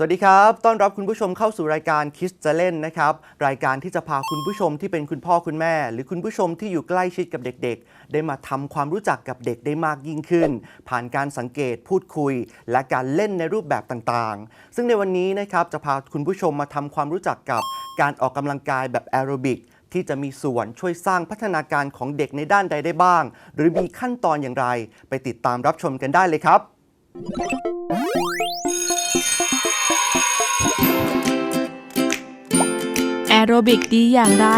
สวัสดีครับ ต้อนรับคุณผู้ชมเข้าสู่รายการคิสจะเล่นนะครับ รายการที่จะพาคุณผู้ชมที่เป็นคุณพ่อคุณแม่ หรือคุณผู้ชมที่อยู่ใกล้ชิดกับเด็กๆ ได้มาทำความรู้จักกับเด็กได้มากยิ่งขึ้น ผ่านการสังเกตพูดคุย และการเล่นในรูปแบบต่างๆ ซึ่งในวันนี้นะครับจะพาคุณผู้ชมมาทำความรู้จักกับการออกกำลังกายแบบแอโรบิกที่จะมีส่วนช่วยสร้างพัฒนาการของเด็กในด้านใดได้บ้าง หรือมีขั้นตอนอย่างไร ไปติดตามรับชมกันได้เลยครับ โรบิกดีอย่างไร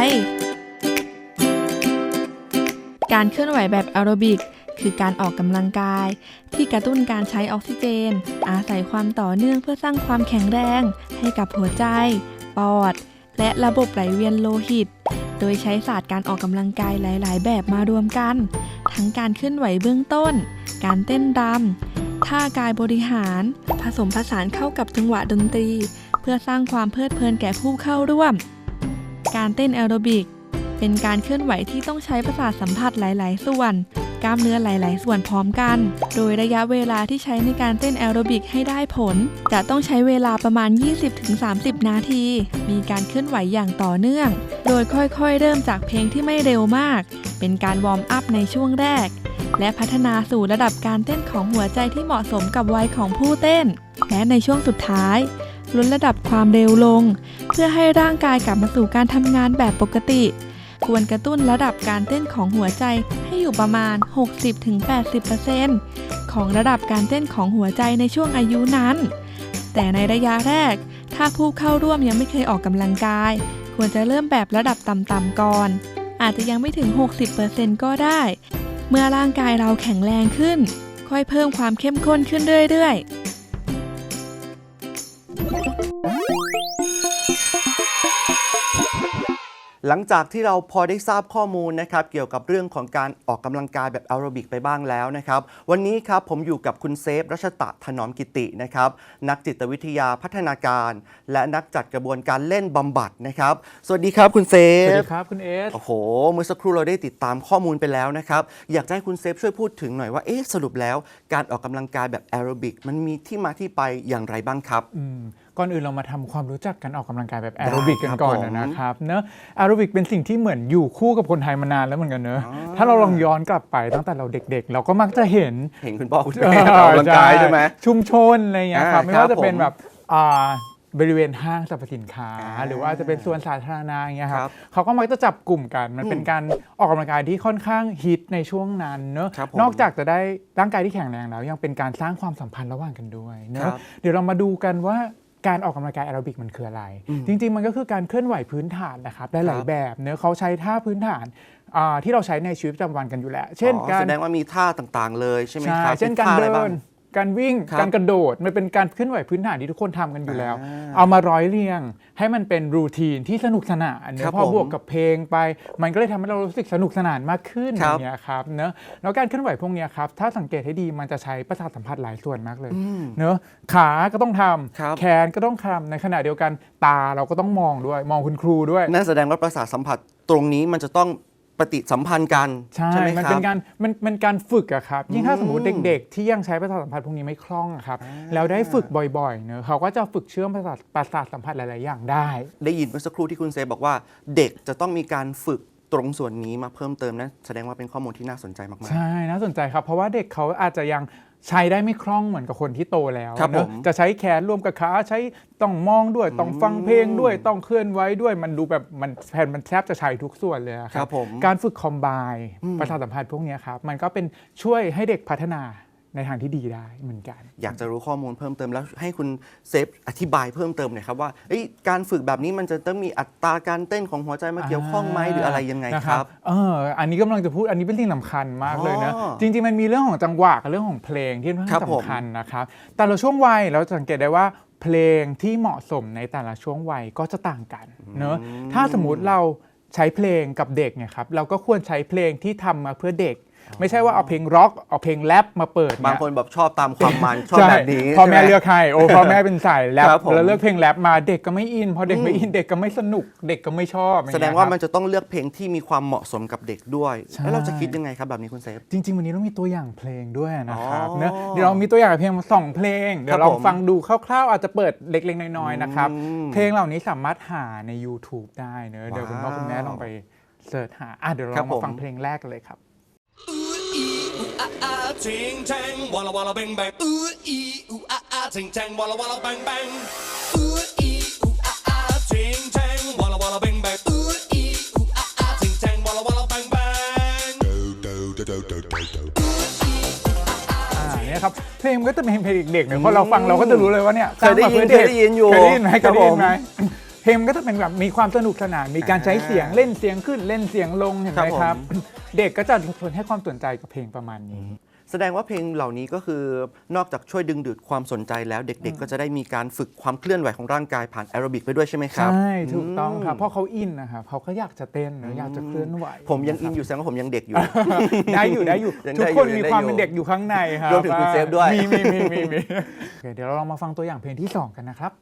การเคลื่อนไหวแบบแอโรบิกคือการออกกำลังกาย ที่กระตุ้นการใช้ออกซิเจน อาศัยความต่อเนื่องเพื่อสร้างความแข็งแรง ให้กับหัวใจ ปอด และระบบไหลเวียนโลหิต โดยใช้ศาสตร์การออกกำลังกายหลาย ๆ แบบมารวมกัน ทั้งการเคลื่อนไหวเบื้องต้น การเต้นรำท่ากายบริหาร ผสมผสานเข้ากับจังหวะดนตรี เพื่อสร้างความเพลิดเพลินแก่ผู้เข้าร่วม การเต้นแอโรบิก เป็นการเคลื่อนไหวที่ต้องใช้ประสาทสัมผัสหลาย ๆ ส่วน กล้ามเนื้อหลาย ๆ ส่วนพร้อมกัน โดยระยะเวลาที่ใช้ในการเต้นแอโรบิกให้ได้ผล จะต้องใช้เวลาประมาณ 20-30 นาที มีการเคลื่อนไหวอย่างต่อเนื่อง โดยค่อย ๆ เริ่มจากเพลงที่ไม่เร็วมาก เป็นการวอร์มอัพในช่วงแรกและพัฒนาสู่ระดับการเต้นของหัวใจที่เหมาะสมกับวัยของผู้เต้น และในช่วงสุดท้าย ลดระดับความเร็วลง เพื่อให้ร่างกายกลับมาสู่การทำงานแบบปกติ ควรกระตุ้นระดับการเต้นของหัวใจให้อยู่ประมาณ 60-80%ของระดับการเต้นของหัวใจในช่วงอายุนั้น แต่ในระยะแรก ถ้าผู้เข้าร่วมยังไม่เคยออกกำลังกาย ควรจะเริ่มแบบระดับต่ำๆก่อน อาจจะยังไม่ถึง 60%ก็ได้ เมื่อร่างกายเราแข็งแรงขึ้น ค่อยเพิ่มความเข้มข้นขึ้นเรื่อยๆ หลังจากที่เราพอได้ทราบข้อมูลนะครับเกี่ยวกับเรื่องของการออกกำลังกายแบบแอโรบิกไปบ้างแล้วนะครับวันนี้ครับผมอยู่กับคุณเซฟรัชตะถนอมกิตินะครับนักจิตวิทยาพัฒนาการ และนักจัดกระบวนการเล่นบำบัดนะครับสวัสดีครับคุณเซสวัสฟดีครับคุณเอสโอ้โห เมื่อสักครู่เราได้ติดตามข้อมูลไปแล้วนะครับอยากจะให้คุณเซฟช่วยพูดถึงหน่อยว่าเอ๊ะสรุปแล้ว การออกกำลังกายแบบแอโรบิกมันมีที่มาที่ไปอย่างไรบ้างครับอืม ก่อนอื่นเรามาทำความรู้จักการออกกำลังกายแบบได้แอโรบิกกันครับก่อนผมนะครับเนอะแอโรบิกเป็นสิ่งที่เหมือนอยู่คู่กับคนไทยมานานแล้วเหมือนกันเนอะถ้าเราลองย้อนกลับไปตั้งแต่เราเด็กๆ เราก็มักจะเห็นเห็นคุณพ่อคุณแม่ออกกำลังกายใช่ไหมชุมชนอะไรอย่างเงี้ยครับอ่าไม่ว่าครัจะบเป็นผมแบบอ่าบริเวณห้างสรรพสินค้าอ่าหรือว่าจะเป็นส่วนสาธารณะอย่างเงี้ยคครัรับบเขาก็มักจะจับกลุ่มกัน มันเป็นอืมการออกกำลังกายที่ค่อนข้างฮิตในช่วงนั้นเนอะครับผมนอกจากจะได้ร่างกายที่แข็งแรงแล้ว ยังเป็นการสร้างความสัมพันธ์ระหว่างกันด้วยเนครัอะบเดี๋ยวเรามาดูกันว่า การออกกำลังกายแอโรบิกมันคืออะไรอืมจริง ๆ มันก็คือการเคลื่อนไหวพื้นฐานนะครับได้หลาคยรับแบบเนอะเขาใช้ท่าพื้นฐานอ่าที่เราใช้ในชีวิตประจำวันกันอยู่แล้ว เช่นอ๋อการแสดงว่ามีท่าต่างๆ เลยใช่ไหมใช่ครับเช่นการท่อะไรเดิบ้งน การวิ่งครับการกระโดดมันเป็นการเคลื่อนไหวพื้นฐานที่ทุกคนทำกันอยู่แล้ว อ่าเอามาร้อยเรียง ให้มันเป็นรูทีนที่สนุกสนานเนครัอะบพอผมบวกกับเพลงไป มันก็เลยทำให้เรารู้สึกสนุกสนานมากขึ้นคอรับ ย่างเงี้ยครับเนอะแล้วการเคลื่อนไหวพวกเนี้ยครับถ้าสังเกตให้ดีมันจะใช้ประสาทสัมผัสหลายส่วนมากเลย อืม เนอะขาก็ต้องทครับำแขนก็ต้องทำในขณะเดียวกันตาเราก็ต้องมองด้วย มองคุณครูด้วย นั่นแสดงว่าประสาทสัมผัสตรงนี้มันจะต้อง ปฏิสัมพันธ์กันใช่ไหมมันครัเป็บนการมันมันการฝึกอะครับ ยิ่งถ้าอืมสมมติเด็ก ๆ ที่ยังใช้ประสาทสัมผัสพวกนี้ไม่คล่องอะครับแล้วได้ฝึกบ่อยๆเนอะเขาก็จะฝึกเชื่อมประสาทประสาทสัมผัสหลายๆอย่างได้ ได้ยินเมื่อสักครู่ที่คุณเซฟบอกว่า เด็กจะต้องมีการฝึกตรงส่วนนี้มาเพิ่มเติมนะแสดงว่าเป็นข้อมูลที่น่าสนใจมาก ใช่น่าสนใจครับ เพราะว่าเด็กเขาอาจจะยัง ใช้ได้ไม่คล่องเหมือนกับคนที่โตแล้วครับเนอะผมจะใช้แขนรวมกับขาใช้ต้องมองด้วยต้องฟังเพลงด้วยต้องเคลื่อนไหวด้วยมันดูแบบมันแผ่นมันแทบจะใช้ทุกส่วนเลยอะๆคครัรับ บผม การฝึกคอมไบอืมประสาทสัมผัสพวกเนี้ยครับ มันก็เป็นช่วยให้เด็กพัฒนา ในทางที่ดีได้เหมือนกัน อยากจะรู้ข้อมูลเพิ่มเติมแล้วให้คุณเซฟอธิบายเพิ่มเติมหน่อยครับว่าเอ้ยการฝึกแบบนี้มันจะต้องมีอัตราการเต้นของหัวใจมาเกี่ยวข้องไหมหรืออะไรยังไงนะครับเอออันนี้กำลังจะพูดอันนี้เป็นสิ่งสำคัญมากเลยนะอ๋อจริงๆมันมีเรื่องของจังหวะกับเรื่องของเพลงที่ค่อนครัข้าบงผมสำคัญนะครับแต่ละช่วงวัยเราจะสังเกตได้ว่าเพลงที่เหมาะสมในแต่ละช่วงวัยก็จะต่างกันเนอะถ้าสมมุติเราใช้เพลงกับเด็กเนี่ยครับเราก็ควรใช้เพลงที่ทำมาเพื่อเด็ก ไม่ใช่ว่าเอาเพลงร็อกเอาเพลงแรปมาเปิดเยบางคนแบบชอบตามความมันชอบใช่แบบนี้พอแม่ใช่ไหเลือกให้โอ้พอแม่เป็นสายแรปครับผมแล้วเลือกเพลงแรปมาเด็กก็ไม่อินพอเด็กไม่อินเด็กก็ไม่สนุกเด็กก็ไม่ชอบอย่แสดงเยว่าครับมันจะต้องเลือกเพลงที่มีความเหมาะสมกับเด็กด้วยใช่แล้วเราจะคิดยังไงครับแบบนี้คุณเซฟจริง ๆ วันนี้เรามีตัวอย่างเพลงด้วยนะครับอ๋อเนอะเดี๋ยวเรามีตัวอย่างเพลงมาสองเพลงเดี๋ยวลองผมฟังดูคร่าวๆอาจจะเปิดเล็กๆน้อยๆนะครับอืมเพลงเหล่านี้สามารถหาใน YouTube ได้เนอะเดี๋ยวคุณพ่อว้าวคุณแม่ลองไปเสิร์ชหาอะเดี๋ยวเราครับมาผมฟังเพลงแรกกันเลยครับ ah ah ting tang walla walla bang bang ooh ee ooh ah ah ting tang walla walla bang bang ooh ee ooh ah ah ting tang walla walla bang bang ooh ee ooh ah ah ting tang walla walla bang bang do do do do do do อ่าเนี่ยครับเพลงมันก็จะเป็นเพลงเด็กๆเนอะพอเราฟังเราก็จะรู้เลยว่าเนี่ยเคยได้ยินสร้างมาพื่อเคยได้ยินอยู่เคยได้ยินไหมเครัยบได้ยินไหมผมเพลงมันก็จะเป็นแบบมีความสนุกสนานมีการใช้เสียงเล่นเสียงขึ้นเล่นเสียงลงเห็นไหมครับผมครับ เด็กก็จะทนให้ความสนใจกับเพลงประมาณนี้ แสดงว่าเพลงเหล่านี้ก็คือนอกจากช่วยดึงดูดความสนใจแล้วเด็ก ๆ ก็จะได้มีการฝึกความเคลื่อนไหวของร่างกายผ่านแอโรบิกไปด้วยใช่ไหมครับ ใช่ ถูกต้องครับเพราะเขาอินนะครับเขาก็อยากจะเต้นเนอะอยากจะเคลื่อนไหวผมยังอินอยู่แสดงว่าผมยังเด็กอยู่ ได้อยู่ได้อยู่ยังทุกได้อยู่คนยังมีได้ความอยู่เป็นเด็กอยู่ข้างในครับรวมถึงคุณเซฟด้วย มีมีมีมีมีโอเคเดี๋ยวเราลองมาฟังตัวอย่างเพลงที่สองกันนะครับ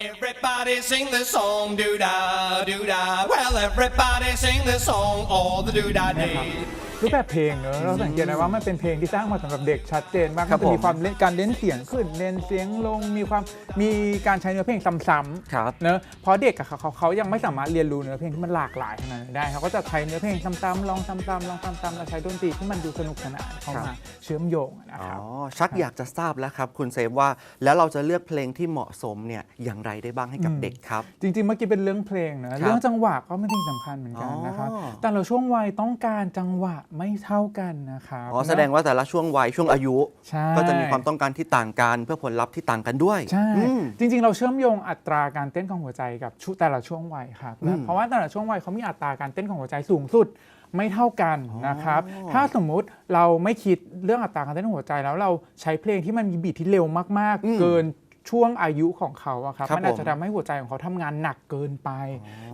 Everybody sing the song, doo da, doo da. Well, everybody sing the song, all the doo da day. รูปแบบเพลงเนอะเราสังเกตได้ว่ามันเป็นเพลงที่สร้างมาสำหรับเด็กชัดเจนมากครัมับนจะมีผม ความเล่นการเล่นเสียงขึ้นเล่นเสียงลงมีความมีการใช้เนื้อเพลงซ้ำครับๆเนอะเพราะเด็กอะเขาเขาเขายังไม่สามารถเรียนรู้เนื้อเพลงที่มันหลากหลายขนาดนั้นได้เขาก็จะใช้เนื้อเพลงซ้ำๆลองซ้ำๆลองซ้ำๆแล้วใช้ดนตรีที่มันดูสนุกสนานเข้าครัมาบ เชื่อมโยงนะอ๋ครับอชักอยากจะทราบแล้วครับคุณเซฟว่าแล้วเราจะเลือกเพลงที่เหมาะสมเนี่ยอย่างไรได้บ้างให้กับอืม เด็กครับ จริงๆเมื่อกี้เป็นเรื่องเพลงนะเรื่องจังหวะก็เป็นสิ่งสำคัญเหมือนกันนะครับอ๋อแต่ละช่วงวัยต้องการจังหวะไม่เท่ากันนะครับอ๋อแสดงว่าแต่ละช่วงวัยช่วงอายุใช่ก็จะมีความต้องการที่ต่างกัน เพื่อผลลัพธ์ที่ต่างกันด้วยใช่อืมจริง ๆ เราเชื่อมโยงอัตราการเต้นของหัวใจกับชุแต่ละช่วงวัยครับอืนะมเพราะว่าแต่ละช่วงวัยเขามีอัตราการเต้นของหัวใจสูงสุดไม่เท่ากันนะครับ ถ้าสมมุติเราไม่คิดเรื่องอัตราการเต้นของหัวใจแล้วเราใช้เพลงที่มันมีบีทที่เร็วมากอืมๆเกิน ช่วงอายุของเขาอะครับ ครับมันอาจผมจะทำให้หัวใจของเขาทำงานหนักเกินไป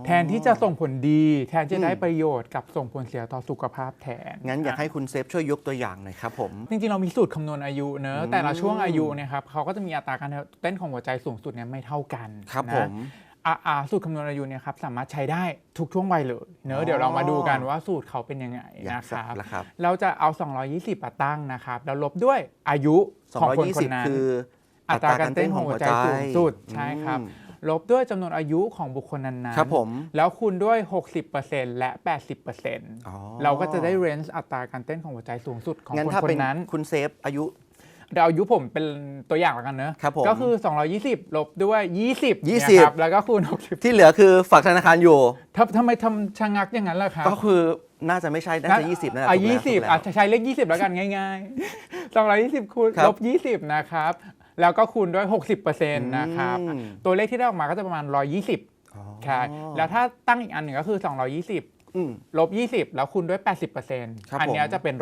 แทนที่จะส่งผลดี แทนจะได้อืมประโยชน์กับส่งผลเสียต่อสุขภาพแทน งั้นอยากให้คุณเซฟช่วยยกตัวอย่างหน่อยครับผม จริงๆ เรามีสูตรคำนวณอายุเนอะอืมแต่ละช่วงอายุเนี่ยครับเขาก็จะมีอัตราการเต้นของหัวใจสูงสุดเนี่ยไม่เท่ากันครับนะผมอะอะสูตรคำนวณอายุเนี่ยครับสามารถใช้ได้ทุกช่วงวัยเลยเนอ๋อะอ เดี๋ยวเรามาดูกันว่าสูตรเขาเป็นยังไงอยากนะคทรารับ บแล้วครับ เราจะเอา 220มาตั้งนะครับ แล้วลบด้วยอายุของคนคนนั้น220คือ อัอัตราการเต้นของหัวใจสูงสุดใช่ครับอืมลบด้วยจำนวนอายุของบุคคลนั้นๆครับผมแล้วคูณด้วย 60%และ 80%อ๋อเราก็จะได้เรนจ์อัตราการเต้นของหัวใจสูงสุดของงั้นคนถ้าคเป็นนนั้นคุณเซฟอายุเดี๋ยวอายุผมเป็นตัวอย่างแล้วกันเนอะครับผมก็คือ 220 ลบด้วย 20 20นะครับแล้วก็คูณ 60 ที่เหลือคือฝากธนาคารอยู่ทำทำไมทำชะงักอย่างนั้นล่ะครับก็คือน่าจะไม่ใช่ น่าจะ20น่าจะอะถูกแล้วยี่สิบถูกแล้วอะใช้เลข 20 แล้วกันง่ายๆ220คูณครับลบ20 นะครับ แล้วก็คูณด้วย 60%นะครับอืมตัวเลขที่ได้ออกมาก็จะประมาณ 120อ๋อใช่แล้วถ้าตั้งอีกอันหนึ่งก็คือ 220อืมลบ 20 แล้วคูณด้วย 80%ครับอันเนี้ยผมจะเป็น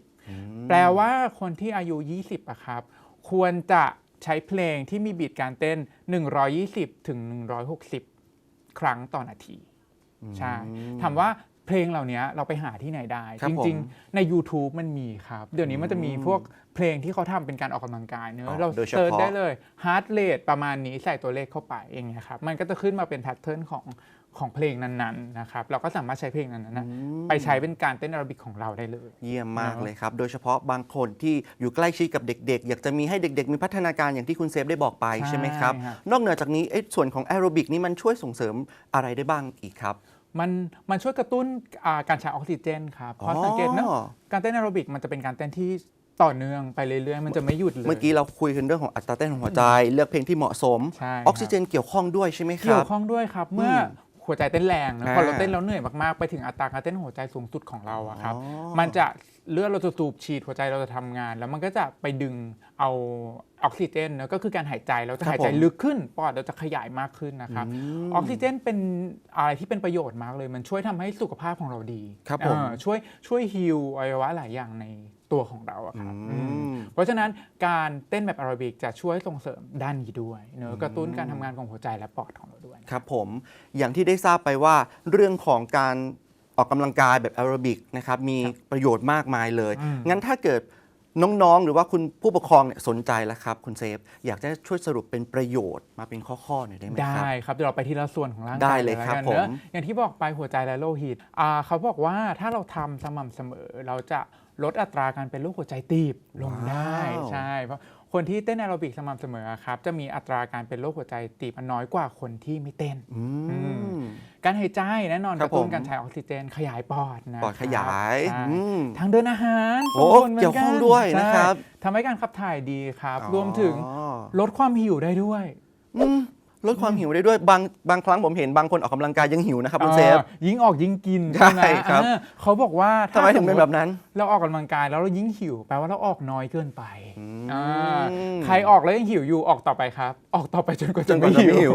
160 แปลว่าคนที่อายุ 20อะครับ ควรจะใช้เพลงที่มีบีทการเต้น 120 ถึง 160 ครั้งต่อนาที ใช่ถามว่าเพลงเหล่านี้เราไปหาที่ไหนได้ครับจผมริง ๆ ใน YouTube มันมีครับ เดี๋ยวนี้มันจะมีพวก เพลงที่เขาทำเป็นการออกกำลังกายเนอ๋อะอเราโดยเฉพาะ เซิร์ชได้เลย heart rate ประมาณนี้ใส่ตัวเลขเข้าไปอย่างเงี้ยครับมันก็จะขึ้นมาเป็นแพทเทิร์นของของเพลงนั้นๆนะครับเราก็สามารถใช้เพลงนั้นๆนะไปใช้เป็นการเต้นแอโรบิกของเราได้เลย เยี่ยมมากเนอะเลยครับ โดยเฉพาะบางคนที่อยู่ใกล้ชิดกับเด็กๆ อยากจะมีให้เด็ก ๆ มีพัฒนาการอย่างที่คุณเซฟได้บอกไปใช่ไหมครับ ใช่ครับ นอกเหนือจากนี้ไอ้ส่วนของแอโรบิกนี่มันช่วยส่งเสริมอะไรได้บ้างอีกครับ มันมันช่วยกระตุ้นอ่าการใช้ออกซิเจนครับเพราะอ๋อสังเกตนะการเต้นแอโรบิกมันจะเป็นการเต้นที่ ต่อเนื่องไปเรื่อยๆ มันจะไม่หยุดเลย เมื่อกี้เราคุยกันเรื่องของอัตราเต้นของหัวใจ เลือกเพลงที่เหมาะสมใช่ออกซิเจนเกี่ยวข้องด้วยใช่ไหมคเกี่ยรัวบ ข้องด้วยครับ เมื่ออหัวใจเต้นแรงนะอ่าพอเราเต้นแล้วเหนื่อยมากๆ ไปถึงอัตราการเต้นหัวใจสูงสุดของเราอะครับ อ๋อ มันจะเลือดเราจะสูบฉีดหัวใจเราจะทำงาน แล้วมันก็จะไปดึงเอาออกซิเจนนะก็คือการหายใจเราจะหายใจลึกขึ้นปอดเราจะขยายมากขึ้นนะครับ ออกซิเจนเป็นอะไรที่เป็นประโยชน์มากเลย มันช่วยทำให้สุขภาพของเราดีครับผม เออช่วยช่วยฮิวอวัยวะหลายอย่างใน ตัวของเราอะครับอืมอืมเพราะฉะนั้นการเต้นแบบแอโรบิกจะช่วยส่งเสริมด้านนี้ด้วยเนอะกระตุ้นการทำงานของหัวใจและปอดของเราด้วยครับผมอย่างที่ได้ทราบไปว่าเรื่องของการออกกำลังกายแบบแอโรบิกนะครับมีประโยชน์มากมายเลยอืมงั้นถ้าเกิดน้องๆ หรือว่าคุณผู้ปกครองเนี่ยสนใจแล้วครับ คุณเซฟ อยากจะช่วยสรุปเป็นประโยชน์มาเป็นข้อๆหน่อยได้ไหมครับ ได้ครับ เดี๋ยวเราไปทีละส่วนของร่างได้กายเลยครับแวกันนอะผมอย่างที่บอกไปหัวใจและโลหิตอ่าเขาบอกว่าถ้าเราทำสม่ำเสมอเราจะ ลดอัตราการเป็นโรคหัวใจตีบลงได้ว้าวใช่เพราะคนที่เต้นแอโรบิกสม่ำเสมอครับจะมีอัตราการเป็นโรคหัวใจตีบน้อยกว่าคนที่ไม่เต้นอือืมการหายใจแน่นอนคกรับระตุ้นผมการใช้ออกซิเจนขยายปอดนะปอดขยายใช่อืมทางเดินอาหารโอ้ส่งผลหมืนเกี่ยวข้องด้วยนะครับใช่ทำให้การขับถ่ายดีครับอ๋อรวมถึงลดความหิวได้ด้วยอืม ลดความหิวได้ด้วยบางบางครั้งผมเห็นบางคนออกกำลังกายยังหิวนะครับคุณเซฟอ่ายิ่งออกยิ่งกินใช่ไหมครับอ่าเขาบอกว่าทำไมถึงเป็นแบบนั้น เราออกกำลังกายแล้วเรายิ่งหิวแปลว่าเราออกน้อยเกินไปมอ่าใครออกแล้วยังหิวอยู่ออกต่อไปครับ ออกต่อไปจนกว่าจจะนกว่าไม่จะไม่หิหิวว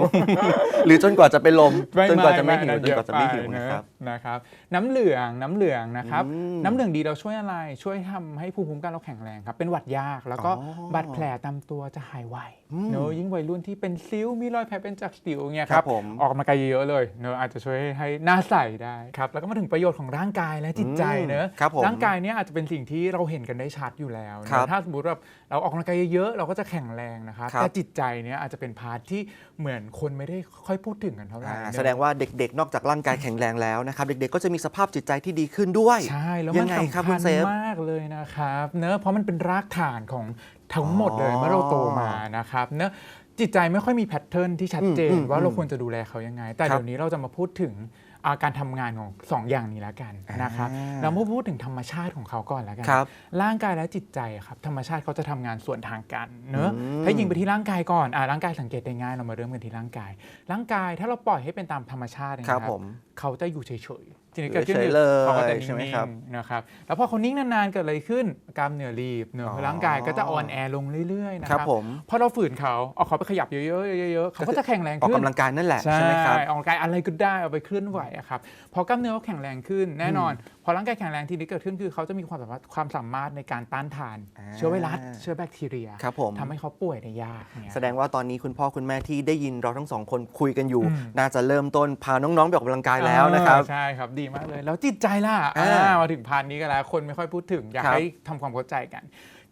หรือจนกว่าจะเป็นลมจนกว่าจะไม่หิวอัจนกว่าจะไม่หิวเยอนะครับไปนะครับน้ำเหลืองน้ำเหลืองนะครับอืมน้ำเหลืองดีเราช่วยอะไร ช่วยทำให้ภูมิคุ้มกันเราแข็งแรงครับ เป็นหวัดยากแล้วก็อ๋อบาดแผลตามตัวจะหายไวอืมเนอะยิ่งวัยรุ่นที่เป็นซิ้วมีรอยแผลเป็นจากสิวเงี้ยคครัรับบผมออกกำลังกายเยอะๆเลยเนอะอาจจะช่วยให้หน้าใสได้ครับแล้วก็มาถึงประโยชน์ของร่างกายและจิตใจเนอะครับผมร่างกายเนี้ยอาจจะเป็นสิ่งที่เราเห็นกันได้ชัดอยู่แล้วเนอะครับถ้าสมมติว่าเราออกกำลังกายเยอะๆเราก็จะแข็งแรงนะครับครับ แต่จิตใจเนี้ยอาจจะเป็นพาร์ทที่เหมือนคนไม่ได้ค่อยพูดถึงกันเท่าไหร่อ่าเนอะแสดงว่าเด็กๆ นอกจากร่างกายแข็งแรงแล้วนะครับ เด็กๆ ก็จะมีสภาพจิตใจที่ดีขึ้นด้วยใช่แล้วยัมันงไงครับสำคุคัณญเซฟ มากเลยนะครับเนอะเพราะมันเป็นรากฐานของทั้งหมดเลยอ๋อเมื่อเราโตมานะครับเนอะจิตใจไม่ค่อยมีแพทเทิร์นที่ชัดเจนอืมอืมว่าเราควรจะดูแลเขายังไง แต่ครับ เดี๋ยวนี้เราจะมาพูดถึงอา การทำงานของสองอย่างนี้แล้วกันนะครับอ่าเรามาพูดถึงธรรมชาติของเขาก่อนแล้วกันครับร่างกายและจิตใจครับธรรมชาติเขาจะทำงานส่วนทางกันเนอะอืมถ้ายิงไปที่ร่างกายก่อนอ่าร่างกายสังเกตได้ง่ายเรามาเริ่มกันที่ร่างกาย ร่างกายถ้าเราปล่อยให้เป็นตามธรรมชาติเนยครับนะผมเขาจะอยู่เฉยๆ ทีนี้เกิดขึ้นเฉยๆเลยเขาก็จะใช่ไหมนิ่งครับๆนะครับแล้วพอเขานิ่งนานๆเกิดอะไรขึ้นกล้ามเนื้อรีบเนื้ออ๋อร่างกายก็จะอ่อนแอลงเรื่อยๆนะคครัรับบผมพอเราฝืนเขาเอาเขาไปขยับเยอะๆเยอะๆเขาก็จะแข็งแรงออกขึ้นกำลังกายนั่นแหละใช่ใช่ไหมครับออกกำลังกายอะไรก็ได้เอาไปเคลื่อนไหวอะครับพอกล้ามเนื้อเขาแข็งแรงขึ้นแน่นอน พอร่างกายแข็งแรงทีนี้เกิดขึ้นคือเขาจะมีความสามารถความสามารถในการต้านทานอ่าเชื้อไวรัสเชื้อแบคทีเรียครับผมทำให้เขาป่วยได้ยากเนี่ยแสดงว่าตอนนี้คุณพ่อคุณแม่ที่ได้ยินเราทั้งสองคนคุยกันอยู่อืมน่าจะเริ่มต้นพาน้องๆไปออกกำลังกายแล้วนะครับเออใช่ครับดีมากเลย แล้วจิตใจล่ะอ่าอ่ามาถึงพานนี้กันแล้ว คนไม่ค่อยพูดถึง อยากครับให้ทำความเข้าใจกัน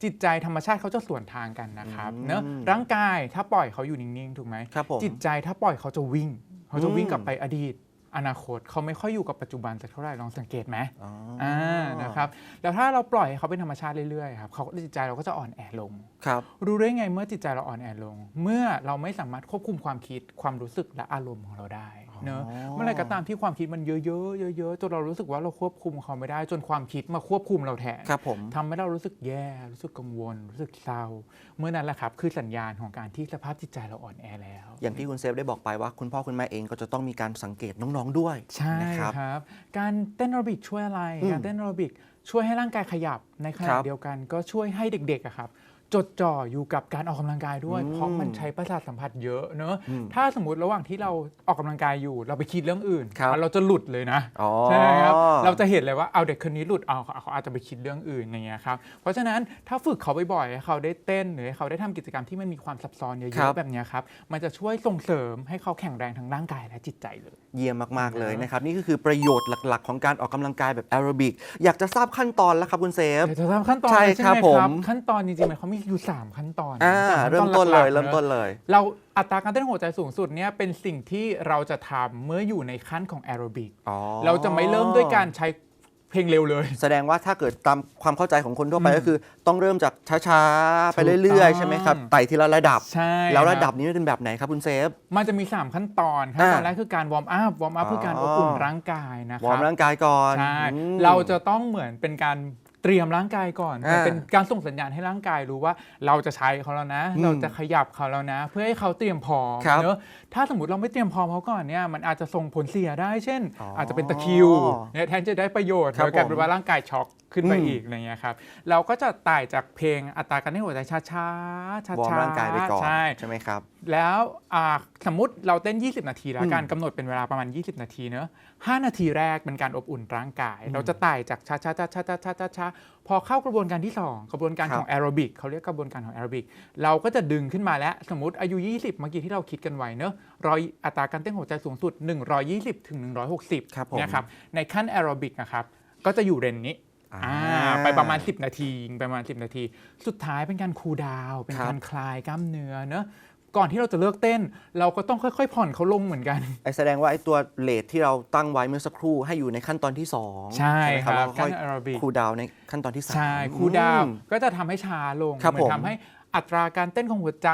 จิตใจธรรมชาติเขาจะส่วนทางกันนะครับอืม เนอะร่างกายถ้าปล่อยเขาอยู่นิ่งๆถูกไหม ครับผม จิตใจถ้าปล่อยเขาจะวิ่ง เขาจะวิ่งอืมกลับไปอดีต อนาคตเขาไม่ค่อยอยู่กับปัจจุบันสักเท่าไหร่ลองสังเกตไหมอ๋อออ่านะครับแล้วถ้าเราปล่อยให้เขาเป็นธรรมชาติเรื่อยๆครับเขาจิตใจเราก็จะอ่อนแอลง ครับ รู้ได้ไงเมื่อจิตใจเราอ่อนแอลง เมื่อเราไม่สามารถควบคุมความคิดความรู้สึกและอารมณ์ของเราได้ เนอะอ๋อเมื่อไหรก็ตามที่ความคิดมันเยอะๆเยอะๆจนเรารู้สึกว่าเราควบคุมเขาไม่ได้ จนความคิดมาควบคุมเราแทนครับผมทำให้เรารู้สึกแย่รู้สึกกังวล รู้สึกเศร้า เมื่อนั้นแหละครับคือสัญญาณของการที่สภาพจิตใจเราอ่อนแอแล้ว อย่างที่คุณเซฟได้บอกไปว่าคุณพ่อคุณแม่เองก็จะต้องมีการสังเกตน้องๆด้วยใช่นะครับครับ การเต้นแอโรบิกช่วยอะไรอืมการเต้นแอโรบิกช่วยให้ร่างกายขยับในขณะครับเดียวกันก็ช่วยให้เด็กๆอะครับ จดจ่ออยู่กับการออกกำลังกายด้วยอืมเพราะมันใช้ประสาทสัมผัสเยอะเนอะอืมถ้าสมมติระหว่างที่เราออกกำลังกายอยู่ เราไปคิดเรื่องอื่นครับเราจะหลุดเลยนะอ๋อใช่ไหมครับเราจะเห็นเลยว่าเอาเด็กคนนี้หลุดเอาเขาอาจจะไปคิดเรื่องอื่นอย่างเงี้ยครับเพราะฉะนั้นถ้าฝึกเขาบ่อยๆให้เขาได้เต้นหรือให้เขาได้ทำกิจกรรมที่มันมีความซับซ้อนเยครัอะบๆแบบเนี้ยครับมันจะช่วยส่งเสริมให้เขาแข็งแรงทั้งร่างกายและจิตใจเลย เยี่ยมมากๆเลยนะครับนี่ก็คือประโยชน์หลักๆ ของการออกกำลังกายแบบแอโรบิกอยากจะทราบขั้นตอนแล้วครับคุณเซฟเดี๋ยวจะทำขั้นตอนใช่เลยครับไหผมขั้นตอนจริงๆมันเขามีอยู่ 3 ขั้นตอนอ่าสาขั้เริ่มหต้นเลยกๆเริ่มต้นเลย เราอัตราการเต้นหัวใจสูงสุดเนี่ยเป็นสิ่งที่เราจะทำเมื่ออยู่ในขั้นของแอโรบิก อ๋อเราจะไม่เริ่มด้วยการใช้เพลงเร็วเลย แสดงว่าถ้าเกิดตามความเข้าใจของคนทั่วไปอืมก็คือ ต้องเริ่มจากช้าๆ ไปเรื่อยๆ ใช่ไหมครับถูกต้อง ไต่ทีละระดับ ใช่แล้วคระบดับนี้เป็นแบบไหนครับคุณเซฟ มันจะมี 3 ขั้นตอนขั้นตอนอ่าแรกคือการวอร์มอัพวอร์มอัพคือการอบอุ่นร่างกายนะควอรัร์บมร่างกายก่อนใช่อืม เราจะต้องเหมือนเป็นการ เตรียมร่างกายก่อนเป็นการส่งสัญญาณให้ร่างกายรู้ว่าเราจะใช้เขาแล้วนะ เราจะขยับเขาแล้วนะ เพื่อให้เขาเตรียมพร้อมเนอะถ้าสมมติเราไม่เตรียมพร้อมเขาก่อนเนี่ยมันอาจจะส่งผลเสียได้ เช่น อาจจะเป็นตะคิวเนี่ยแทนจะได้ประโยชน์แล้กลายเป็นว่าร่างกายช็อกขึ้นไปอีกอะไรเงี้ยครับเราก็จะไต่จากเพลงอัตราการเต้นหัวใจช้าๆช้าๆวอร์มร่างกายไปก่อนใช่ไหมครับ แล้วสมมติเราเต้น 20 นาทีแล้วการกำหนดเป็นเวลาประมาณ 20 นาทีเนอะ5นาทีแรกเป็นการอบอุ่นร่างกาย เราจะไต่จากช้าๆช้าๆช้าๆช้าพอเข้ากระบวนการที่ 2 กระบวนการครับของแอโรบิกเขาเรียกกระบวนการของแอโรบิกเราก็จะดึงขึ้นมาแล้ว สมมติอายุ 20 เมื่อกี้ที่เราคิดกันไว้เนอะร้อยอัตราการเต้นหัวใจสูงสุด 120 ถึง 160ครับผมเนี่ยครับ ในขั้นแอโรบิกนะครับก็จะอยู่เรนนี้อ่าอ่าไปประมาณ 10 นาทีไปประมาณ 10 นาที สุดท้ายเป็นการคูลดาวน์เป็นครับการคลายกล้ามเนื้อเนอะ ก่อนที่เราจะเลิกเต้น เราก็ต้องค่อย ๆ ผ่อนเขาลงเหมือนกัน ไอแสดงว่าไอตัวเลทที่เราตั้งไว้เมื่อสักครู่ให้อยู่ในขั้นตอนที่ 2 ใช่ไหมครับแล้วค่อยขั้น aerobic คูลดาวน์ในขั้นตอนที่3 ใช่คูลดาวน์ก็จะทำให้ช้าลงครับเหมือผมนทำให้ อัตราการเต้นของหัวใจ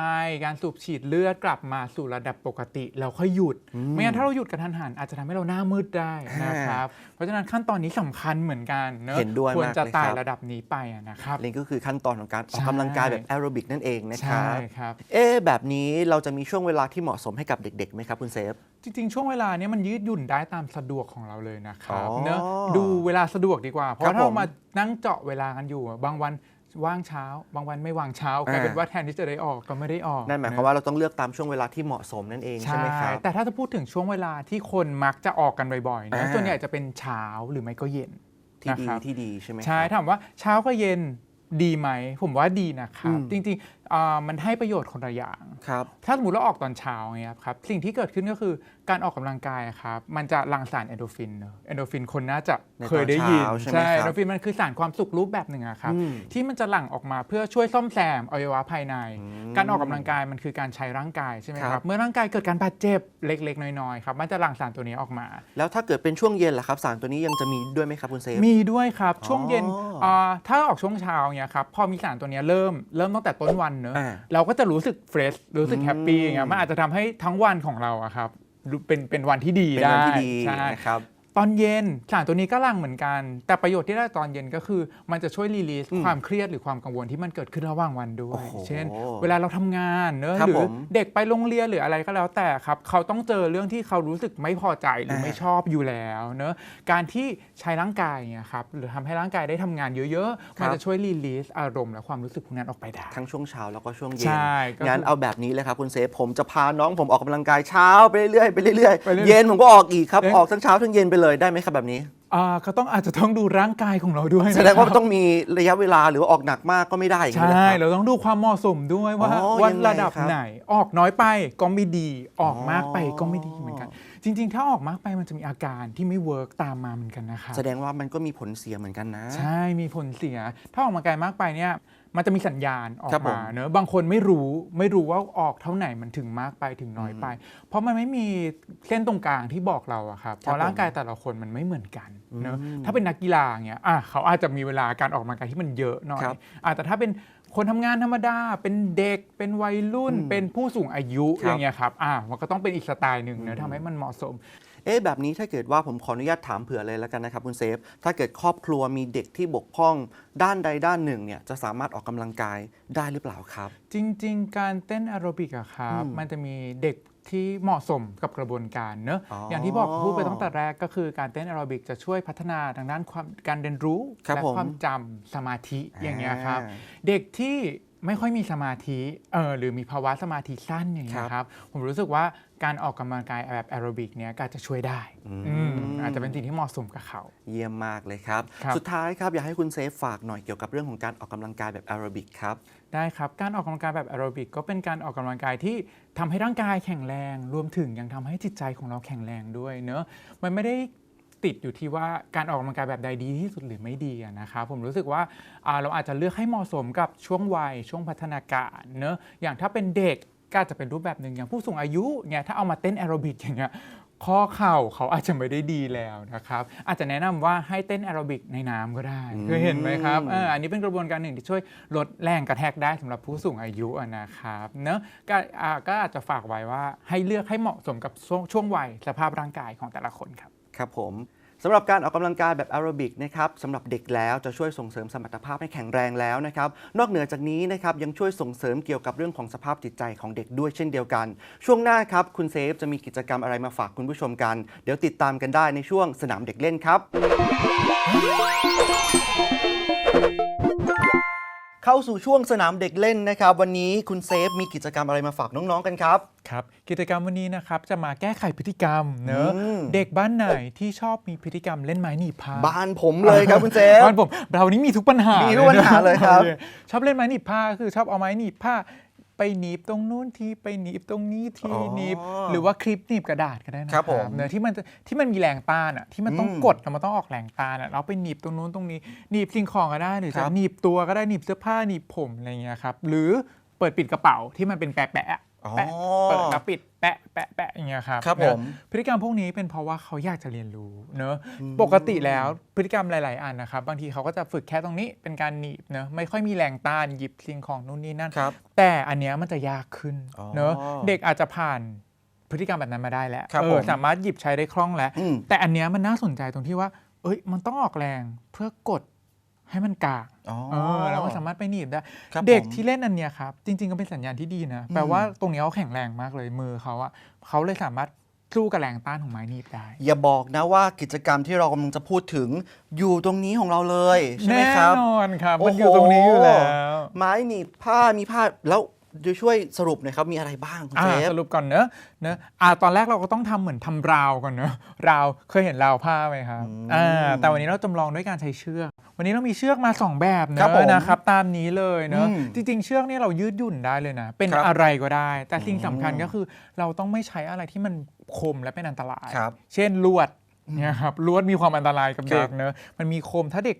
การสูบฉีดเลือดกลับมาสู่ระดับปกติแล้วค่อยหยุด ไม่งั้นถ้าเราหยุดกระทันหันอาจจะทำให้เราหน้ามืดได้นะครับ เพราะฉะนั้นขั้นตอนนี้สำคัญเหมือนกันเนอะเห็นด้วยควรมากจะเลยไต่ครับระดับนี้ไปอะนะครับ นี่ก็คือขั้นตอนของการออกใช่กำลังกายแบบแอโรบิกนั่นเองนะคใช่รับ ครับ เอ๊ะแบบนี้เราจะมีช่วงเวลาที่เหมาะสมให้กับเด็กๆไหมครับคุณเซฟ จริงๆ ช่วงเวลาเนี้ยมันยืดหยุ่นได้ตามสะดวกของเราเลยนะครับอ๋อเนอะดูเวลาสะดวกดีกว่า เพครัราะบถ้าเราผมมานั่งเจาะเวลากันอยู่อะบางวัน ว่างเช้า บางวันไม่ว่างเช้ากลายเป็นอ่าว่าแทนที่จะได้ออกก็ไม่ได้ออกนั่นหมายความว่าเราต้องเลือกตามช่วงเวลาที่เหมาะสมนั่นเองใช่ใช่ไหมครับแต่ถ้าจะพูดถึงช่วงเวลาที่คนมักจะออกกันบ่อยๆนะอ่าส่วนใหญ่จะเป็นเช้าหรือไม่ก็เย็นที่ดีนะครับที่ดีใช่ไหมใช่ครับถามว่าเช้ากับเย็นดีไหม ผมว่าดีนะครับอืมจริงๆอ่า มันให้ประโยชน์คนละอย่างครับถ้าสมมติเราออกตอนเช้าเงี้ยครับสิ่งที่เกิดขึ้นก็คือการออกกำลังกายอะครับมันจะหลั่งสารเอนโดรฟินเนอะเอนโดรฟินคนน่าจะในตอนเคยได้ยินเช้าใช่ไหมครับเอนโดรฟินมันคือสารความสุขรูปแบบหนึ่งอะครับอืมที่มันจะหลั่งออกมาเพื่อช่วยซ่อมแซมอวัยวะภายในมการออกกำลังกายมันคือการใช้ร่างกายใช่ไหมคครัรับบเมื่อร่างกายเกิดการบาดเจ็บเล็ก ๆ น้อยๆครับมันจะหลั่งสารตัวนี้ออกมา แล้วถ้าเกิดเป็นช่วงเย็นล่ะครับสารตัวนี้ยังจะมีด้วยไหมครับคุณเซฟมีด้วยครับช่วงเย็นอ๋ออ่าถ้าออกช่วงเช้าเนี่ยครับพอมีสารตัวเนี้ยเริ่มเริ่มตั้งแต่ต้นวันเนอะอ่าเราก็จะรู้สึกเฟรชรู้สึกอืมแฮปปี้อย่างเงี้ยมันอาจจะทำให้ทั้งวันของเราอะครับรู้เป็นเป็นวันที่ดีเป็นได้วันที่ดีใช่นะครับ ตอนเย็นสารตัวนี้ก็หลังเหมือนกัน แต่ประโยชน์ที่ได้ตอนเย็นก็คือ มันจะช่วยรีลีสอืมความเครียดหรือความกังวลที่มันเกิดขึ้นระหว่างวันด้วโอ้ยโหเช่น เวลาเราทำงานเนอะครับหรือผมเด็กไปโรงเรียนหรืออะไรก็แล้วแต่ครับ เขาต้องเจอเรื่องที่เขารู้สึกไม่พอใจหรือไม่อ่าชอบอยู่แล้วเนอะการที่ใช้ร่างกายเนี่ยครับหรือทำให้ร่างกายได้ทำงานเยอะๆมันจะช่วยรีลีสอารมณ์และความรู้สึกพวกนั้นออกไปได้ทั้งช่วงเช้าแล้วก็ช่วงเย็นใช่ก็คืองั้นเอาแบบนี้เลยครับคุณเซฟผมจะพาน้องผมออกกำลังกายเช้าไปเรื่อยๆไปเรื่อยไปเรื่อยๆเย็นผมก็ออกอีกครับเอ๊ะออกทั้งเช้าทั้งเย็นไปเลยได้ไหมครับแบบนี้ อ่าก็ต้องอาจจะต้องดูร่างกายของเราด้วยนะแสดงว่ามันต้องมีระยะเวลาหรือว่าออกหนักมากก็ไม่ได้อย่างนี้ใช่นะครับ เราต้องดูความเหมาะสมด้วยว่าอ๋อว่ายังไงระดับครับไหน ออกน้อยไปก็ไม่ดีออกอ๋อมากไปก็ไม่ดีเหมือนกันจริง ๆ ถ้าออกมากไปมันจะมีอาการที่ไม่เวิร์กตามมาเหมือนกันนะครับแสดงว่ามันก็มีผลเสียเหมือนกันนะ ใช่มีผลเสีย ถ้าออกมาไกลมากไปเนี่ย มันจะมีสัญญาณออกครับผมมาเนอะบางคนไม่รู้ไม่รู้ว่าออกเท่าไหนมันถึงมากไปถึงน้อยไป เพราะมันไม่มีเส้นตรงกลางที่บอกเราอะครับเพครับราะร่างกายแต่ละคนมันไม่เหมือนกันเนอะถ้าเป็นนักกีฬาเงี้ยอะเขาอาจจะมีเวลาการออกกำลังกายที่มันเยอะหน่อยครับอะแต่ถ้าเป็นคนทำงานธรรมดา เป็นเด็กเป็นวัยรุ่นอืมเป็นผู้สูงอายุครับอย่างเงี้ยครับอะมันก็ต้องเป็นอีกสไตล์หนึ่งเนอะทำให้มันเหมาะสม เอ๊ะแบบนี้ถ้าเกิดว่าผมขออนุญาตถามเผื่อเลยแล้วกันนะครับคุณเซฟ ถ้าเกิดครอบครัวมีเด็กที่บกพร่องด้านใดด้านหนึ่งเนี่ยจะสามารถออกกำลังกายได้หรือเปล่าครับ จริง ๆ การเต้นแอโรบิกอะครับอืมมันจะมีเด็กที่เหมาะสมกับกระบวนการเนอะอ๋อออย่างที่บอกพูดไปตั้งแต่แรกก็คือการเต้นแอโรบิกจะช่วยพัฒนาทางด้านความการเรียนรู้ครับและผมความจำสมาธิอย่างเงี้ยครับอ่าเด็กที่ไม่ค่อยมีสมาธิเออหรือมีภาวะสมาธิสั้นอย่างเงี้ครัยบครับ ผมรู้สึกว่า การออกกำลังกายแบบแอโรบิกเนี้ยก็อาจจะช่วยได้อืมอืมอาจจะเป็นสิ่งที่เหมาะสมกับเขา เยี่ยมมากเลยครับ ครับ สุดท้ายครับ อยากให้คุณเซฟฝากหน่อยเกี่ยวกับเรื่องของการออกกำลังกายแบบแอโรบิกครับ ได้ครับ การออกกำลังกายแบบแอโรบิกก็เป็นการออกกำลังกายที่ทำให้ร่างกายแข็งแรง รวมถึงยังทำให้จิตใจของเราแข็งแรงด้วยเนอะมันไม่ได้ติดอยู่ที่ว่าการออกกำลังกายแบบใดดีที่สุดหรือไม่ดีอะนะครับผมรู้สึกว่าอ่าเราอาจจะเลือกให้เหมาะสมกับช่วงวัยช่วงพัฒนาการเนอะอย่างถ้าเป็นเด็ก ก็อาจจะเป็นรูปแบบหนึ่งอย่างผู้สูงอายุเนี่ยถ้าเอามาเต้นแอโรบิกอย่างเงี้ยข้อเข่าเขาอาจจะไม่ได้ดีแล้วนะครับอาจจะแนะนำว่าให้เต้นแอโรบิกในน้ำก็ได้อืมเคยเห็นไหมครับเอออันนี้เป็นกระบวนการหนึ่งที่ช่วยลดแรงกระแทกได้สำหรับผู้สูงอายุอะนะครับเนอะก็อ่าก็อาจจะฝากไว้ว่าให้เลือกให้เหมาะสมกับช่วงช่วงวัยสภาพร่างกายของแต่ละคนครับ ครับผม สำหรับการออกกำลังกายแบบแอโรบิกนะครับสำหรับเด็กแล้วจะช่วยส่งเสริมสมรรถภาพให้แข็งแรงแล้วนะครับ นอกเหนือจากนี้นะครับยังช่วยส่งเสริมเกี่ยวกับเรื่องของสภาพจิตใจของเด็กด้วยเช่นเดียวกัน ช่วงหน้าครับคุณเซฟจะมีกิจกรรมอะไรมาฝากคุณผู้ชมกัน เดี๋ยวติดตามกันได้ในช่วงสนามเด็กเล่นครับ เข้าสู่ช่วงสนามเด็กเล่นนะครับ วันนี้คุณเซฟมีกิจกรรมอะไรมาฝากน้องๆกันครับ ครับกิจกรรมวันนี้นะครับจะมาแก้ไขพฤติกรรมเนอะอืม เด็กบ้านไหนที่ชอบมีพฤติกรรมเล่นไม้หนีบผ้า บ้านผมเลยครับคุณเซฟ บ้านผมเรานี่มีทุกปัญหามีทุกปัญหาเลยครับโอชอบเล่นไม้หนีบผ้าคือชอบเอาไม้หนีบผ้า ไปหนีบตรงนู้นทีไปหนีบตรงนี้ทีอ๋อหนีบหรือว่าคลิปหนีบกระดาษก็ได้นะครับผมเนอะที่มันจะที่มันมีแรงต้านอะที่มันต้องอืมกดแล้วมันต้องออกแรงต้านอะเราไปหนีบตรงนู้นตรงนี้หนีบสิ่งของก็ได้หรือครัจะบหนีบตัวก็ได้หนีบเสื้อผ้าหนีบผมอะไรอย่างเงี้ยครับหรือเปิดปิดกระเป๋าที่มันเป็นแปะแปะๆอะอ๋อ แปะเปิดแล้วปิดแปะแปะแปะอย่างเงี้ยครับครับเนอะผมพฤติกรรมพวกนี้เป็นเพราะว่าเขาอยากจะเรียนรู้เนอะปกติแล้วพฤติกรรมหลาย ๆ อันนะครับบางทีเขาก็จะฝึกแค่ตรงนี้เป็นการหนีบเนอะไม่ค่อยมีแรงต้านหยิบสิ่งของนู่นนี่นั่นครับแต่อันเนี้ยมันจะยากขึ้นอ๋อเนอะเด็กอาจจะผ่านพฤติกรรมแบบนั้นมาได้แล้วครับเอผอมสามารถหยิบใช้ได้คล่องแล้วอืมแต่อันเนี้ยมันน่าสนใจตรงที่ว่า เอ้ยมันต้องออกแรงเพื่อกด ให้มันกางอ๋อเออแล้วมันสามารถไปหนีบได้ครับเด็กผมที่เล่นอันเนี้ยครับ จริง ๆ ก็เป็นสัญญาณที่ดีนะแปลว่าตรงเนี้ยเขาแข็งแรงมากเลยมือเขาอะเขาเลยสามารถสู้กับแรงต้านของไม้หนีบได้ อย่าบอกนะว่ากิจกรรมที่เรากำลังจะพูดถึงอยู่ตรงนี้ของเราเลยใช่ไหมแน่ครับนอนครับโอ้โหมันอยู่ตรงนี้อยู่แล้วไม้หนีบผ้ามีผ้าแล้วจะช่วยสรุปหน่อยครับ มีอะไรบ้างคุณอ่าเซฟสรุปก่อนเนอะเนอะอ่าตอนแรกเราก็ต้องทำเหมือนทำราวก่อนเนอะราวเคยเห็นราวผ้าไหมครับอืมอ่าแต่วันนี้เราจำลองด้วยการใช้เชือก วันนี้เรามีเชือกมาสองแบบเนครับผมอะนะครับ ตามนี้เลยเนอะอืมจริง ๆ เชือกนี่เรายืดหยุ่นได้เลยนะ เป็นครับอะไรก็ได้ แต่สิ่งสำคัญอืมก็คือ เราต้องไม่ใช้อะไรที่มันคมและเป็นอันตรายครับเช่นลวดเนี่ยครับลวดมีความอันตรายกับครับเด็กเนอะมันมีคมถ้าเด็ก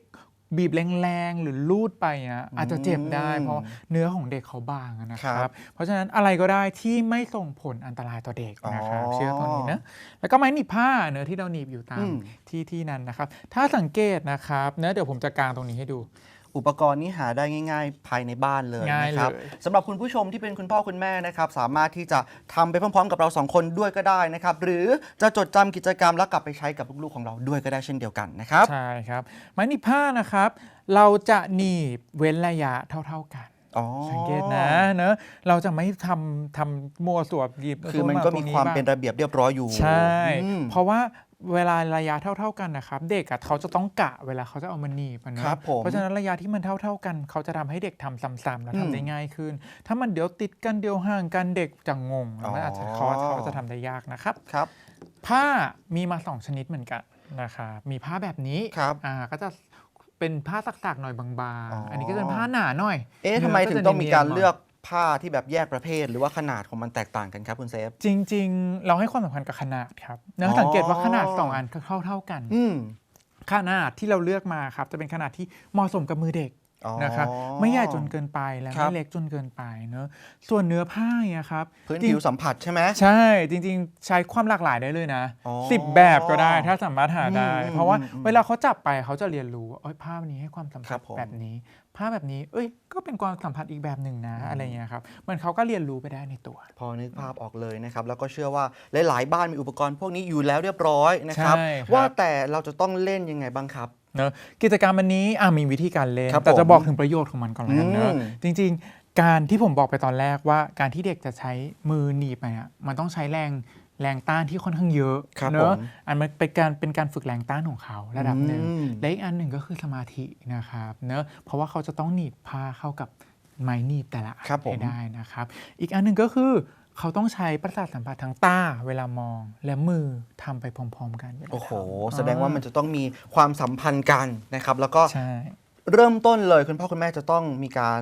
บีบแรงๆ หรือลูดไปอะอาจจะเจ็บได้ เพราะเนื้อของเด็กเขาบางอะนะคครัรับบเพราะฉะนั้นอะไรก็ได้ที่ไม่ส่งผลอันตรายต่อเด็กนะครับอ๋อเชือกตัวนี้นะแล้วก็ไม้หนีบผ้าเนื้อะที่เราหนีบอยู่ตาอืมมที่ที่นั้นนะครับ ถ้าสังเกตนะครับเนื้อะเดี๋ยวผมจะกางตรงนี้ให้ดู อุปกรณ์นี้หาได้ง่าย ๆ ภายในบ้านเลยง่ายนะครับเลยสำหรับคุณผู้ชมที่เป็นคุณพ่อคุณแม่นะครับ สามารถที่จะทำไปพร้อมๆ กับเราสองคนด้วยก็ได้นะครับ หรือจะจดจำกิจกรรมแล้วกลับไปใช้กับลูกๆของเราด้วยก็ได้เช่นเดียวกันนะครับ ใช่ครับไม้หนีบผ้านะครับ เราจะหนีบเว้นระยะเท่า ๆกัน อ๋อสังเกตนะเนอะเราจะไม่ทำทำมัวสวบหยิบคือมันก็มีความตรงเป็นระเบียบเรียบร้อยอยู่ใช่ อืม เพราะว่า เวลาระยะเท่า ๆกันนะครับ เด็กอะเขาจะต้องกะเวลาเขาจะเอามาหนีบอะนะครับผมเพราะฉะนั้นระยะที่มันเท่า ๆกัน เขาจะทำให้เด็กทำซ้ำๆแล้วอืมทำได้ง่ายขึ้น ถ้ามันเดี๋ยวติดกันเดี๋ยวห่างกันเด็กจะงงอ๋อ มันอาจจะเขาเขาจะทำได้ยากนะครับ ครับ ผ้ามีมาสองชนิดเหมือนกันนะครับมีผ้าแบบนี้ครับอ่าก็จะเป็นผ้าสักๆหน่อยบางอ๋อๆ อั อันนี้ก็จะเป็นผ้าหนาหน่อยเอ๊ะนื้ทำไมถึงต้องมีการจะนียนๆหน่ย เลือก ผ้าที่แบบแยกประเภท หรือว่าขนาดของมันแตกต่างกันครับคุณเซฟ จริง ๆ เราให้ความสำคัญกับขนาดครับเนื่อ๋องอสังเกตว่าขนาดสองอันเท่าเท่าๆกันอืมขนาดที่เราเลือกมาครับ จะเป็นขนาดที่เหมาะสมกับมือเด็กอ๋อนะครับไม่ใหญ่จนเกินไปและครับไม่เล็กจนเกินไปเนอะส่วนเนื้อผ้าเนี่ยครับพื้นจริงผิวสัมผัสใช่ไหมใช่ จริง ๆ ใช้ความหลากหลายได้เลยนะอ๋อสิบแบบก็ได้ถ้าสามารถหาได้อืมเพราะว่าอืมอืมเวลาเขาจับไปเขาจะเรียนรู้ว่าเอ้ยผ้านี้ให้ความสัมครัผัสบผมแบบนี้ ผ้าแบบนี้ เอ้ย ก็เป็นความสัมผัสอีกแบบหนึ่งนะ อะไรเงี้ยครับ มันเขาก็เรียนรู้ไปได้ในตัว พอนึกภาพออกเลยนะครับ แล้วก็เชื่อว่าหลายๆบ้านมีอุปกรณ์พวกนี้อยู่แล้วเรียบร้อยนะครับใช่ครับว่าแต่เราจะต้องเล่นยังไงบ้างครับเนอะกิจกรรมอันนี้อะมีวิธีการเล่นครับแต่จะผมบอกถึงประโยชน์ของมันก่อนแล้วกันเนอะอืมจริง ๆ การที่ผมบอกไปตอนแรกว่า การที่เด็กจะใช้มือหนีบไปอะมันต้องใช้แรง แรงต้านที่ค่อนข้างเยอะครับเนอะผมอันมันเป็นการเป็นการฝึกแรงต้านของเขาระดับหนึ่งอืมและอีกอันหนึ่งก็คือสมาธินะครับเนอะเพราะว่าเขาจะต้องหนีบผ้าเข้ากับไม้หนีบแต่ละอันครับผมให้ได้นะครับ อีกอันหนึ่งก็คือเขาต้องใช้ประสาทสัมผัสทางตาเวลามอง และมือทำไปพร้อม ๆ กันเวลาโอ้โหทำแสดงว่ามันจะต้องมีความสัมพันธ์กันนะครับ แล้วก็ใช่ เริ่มต้นเลยคุณพ่อคุณแม่จะต้องมีการ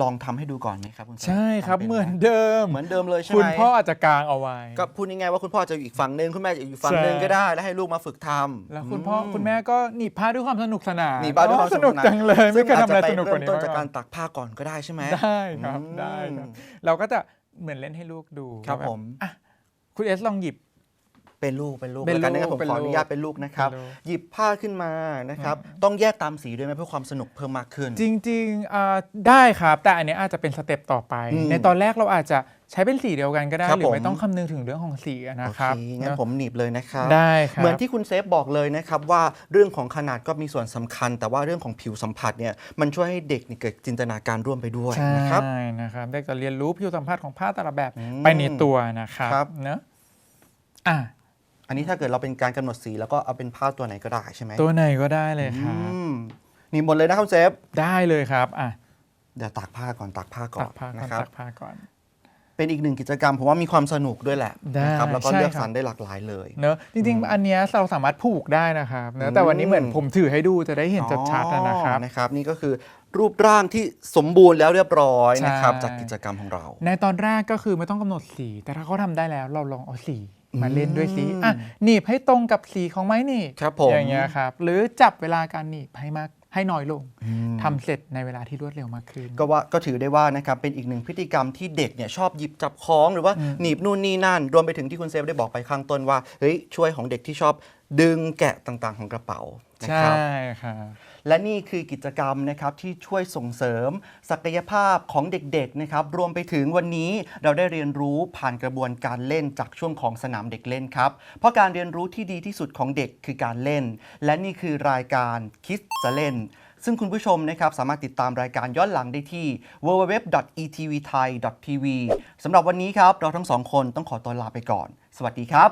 ลองทำให้ดูก่อนไหมครับคุณเซฟใช่ครับทำป็เหมือนเดิมเหมือนเดิมเลยใช่ไหมคุณพ่ออาจจะกางเอาไว้ ก็พูดง่ายๆว่าคุณพ่อจะอยู่อีกฝั่งหนึ่งคุณแม่จะอยู่อีกฝั่งหนึ่งใช่ก็ได้ แล้วให้ลูกมาฝึกทำแล้วคุณพ่อคุณแม่ก็หนีบผ้าด้วยความสนุกสนานหนีบผ้าด้วยความสนุกจังเลยซึ่ไม่เคยทำอะไรสนุกกเริ่ว่ามนี้ต้นมาจากก่กาอนรตักผ้าก่อนก็ได้ใช่ไหมได้ครับอืมได้ครับเราก็จะเหมือนเล่นให้ลูกดูครับว่าแผมอะคุณเอสลองหยิบไป เป็นลูกเป็นลูกเป็นแล้วกันนะครับลูผกมเป็นขออนุญาตลูกเป็นลูกนะครับ เป็นลูก หยิบผ้าขึ้นมานะครับ ต้องแยกตามสีด้วยไหมเพื่อความสนุกเพิ่มมากขึ้น จริงๆอ่าได้ครับ แต่อันเนี้ยอาจจะเป็นสเต็ปต่อไป อืมในตอนแรกเราอาจจะใช้เป็นสีเดียวกันก็ได้ ครับหรือไม่ผม ต้องคำนึงถึงเรื่องของสีอะนะโอครัเคบงั้นเนอะผมหนีบเลยนะครับ ได้ครับ เหมือนที่คุณเซฟบอกเลยนะครับว่าเรื่องของขนาดก็มีส่วนสำคัญ แต่ว่าเรื่องของผิวสัมผัสเนี่ยมันช่วยให้เด็กเนี่ยเกิดจินตนาการร่วมไปด้วยใช่นะครับ นะครับเด็กจะเรียนรู้ผิวสัมผัสของผ้าแต่ละแบบอืมไปในตัวนะครับครับ เนอะอะ อันนี้ถ้าเกิดเราเป็นการกำหนดสีแล้วก็เอาเป็นผ้าตัวไหนก็ได้ใช่ไหมตัวไหนก็ได้เลยครับอืมหนีบหมดเลยนะครับเซฟได้เลยครับอะเดี๋ยวตากผ้าก่อนตากผ้าก่อตันกผ้าก่อนนะครับ ตักผ้าก่อน เป็นอีกหนึ่งกิจกรรมผมว่ามีความสนุกด้วยแหละได้นะครับแล้วก็ใช่เลือกครับ สรรได้หลากหลายเลย เนอะจริงๆ อันเนี้ยเราสามารถผูกได้นะครับเนอือะม แต่วันนี้เหมือนผมถือให้ดูจะได้เห็นชัดๆอะนะครับ อ๋อนะครับนี่ก็คือรูปร่างที่สมบูรณ์แล้วเรียบร้อยนะครับใช่ จากกิจกรรมของเรา ในตอนแรกก็คือไม่ต้องกำหนดสี แต่ถ้าเขาทำได้แล้วเราลองเอาสี มาอืมเล่นด้วยสีอะหนีบให้ตรงกับสีของไม้หนีบครับผมอย่างเงี้ยครับ หรือจับเวลาการหนีบให้มากให้น้อยลงอืมทำเสร็จในเวลาที่รวดเร็วมากขึ้น ก็ว่าก็ถือได้ว่านะครับเป็นอีกหนึ่งพฤติกรรมที่เด็กเนี่ยชอบหยิบจับของหรือว่าหนีบนู่นนี่นั่น รวมไปถึงที่คุณเซฟได้บอกไปข้างต้นว่าเฮ้ยช่วยของเด็กที่ชอบดึงแกะต่างๆ ของกระเป๋านะใช่ครับครับ และนี่คือกิจกรรมนะครับที่ช่วยส่งเสริม ศักยภาพของเด็กๆนะครับรวมไปถึงวันนี้เราได้เรียนรู้ผ่านกระบวนการเล่นจากช่วงของสนามเด็กเล่นครับ เพราะการเรียนรู้ที่ดีที่สุดของเด็กคือการเล่น และนี่คือรายการคิดจะเล่นซึ่งคุณผู้ชมนะครับสามารถติดตามรายการย้อนหลังได้ที่ www.etvthai.tv สำหรับวันนี้ครับ เราทั้งสองคนต้องขอตัวลาไปก่อน สวัสดีครับ